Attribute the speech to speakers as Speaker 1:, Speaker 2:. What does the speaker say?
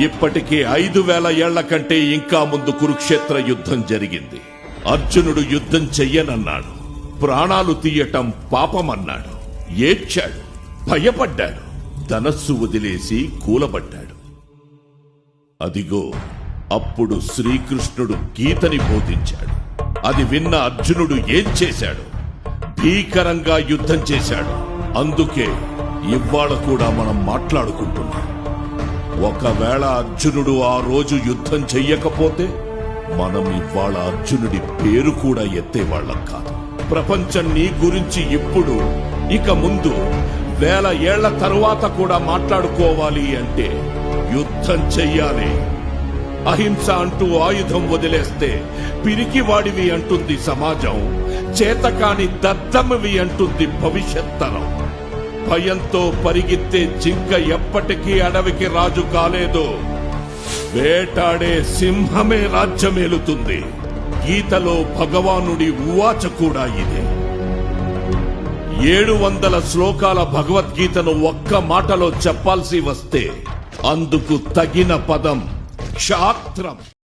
Speaker 1: ఇప్పటికే ఐదు వేల ఏళ్ళ కంటే ఇంకా ముందు కురుక్షేత్ర యుద్ధం జరిగింది. అర్జునుడు యుద్ధం చెయ్యనన్నాడు. ప్రాణాలు తీయటం పాపమన్నాడు. ఏడ్చాడు. భయపడ్డాడు. ధనస్సు వదిలేసి కూలబడ్డాడు. అదిగో అప్పుడు శ్రీకృష్ణుడు గీతని బోధించాడు. అది విన్న అర్జునుడు ఏం చేశాడు? భీకరంగా యుద్ధం చేశాడు. అందుకే ఇవాళ కూడా మనం మాట్లాడుకుంటున్నాం. ఒకవేళ అర్జునుడు ఆ రోజు యుద్ధం చెయ్యకపోతే మనం ఇవాళ అర్జునుడి పేరు కూడా ఎత్తేవాళ్ళం కాదు. ప్రపంచం నీ గురించి ఇప్పుడు ఇక ముందు వేల ఏళ్ళ తరువాత కూడా మాట్లాడుకోవాలి అంటే యుద్ధం చెయ్యాలి. అహింస అంటూ ఆయుధం వదిలేస్తే పిరికివాడివి అంటుంది సమాజం చేతకాని దద్దమ్మవి అంటుంది భవిష్యత్ తరం భయంతో పరిగెత్తే జింక ఎప్పటికీ అడవికి రాజు కాలేదు. వేటాడే సింహమే రాజ్యమేలుతుంది. గీతలో భగవానుడి ఉవాచ కూడా ఇదే. ఏడు వందల శ్లోకాల భగవద్గీతను ఒక్క మాటలో చెప్పాల్సి వస్తే అందుకు తగిన పదం క్షాత్రం.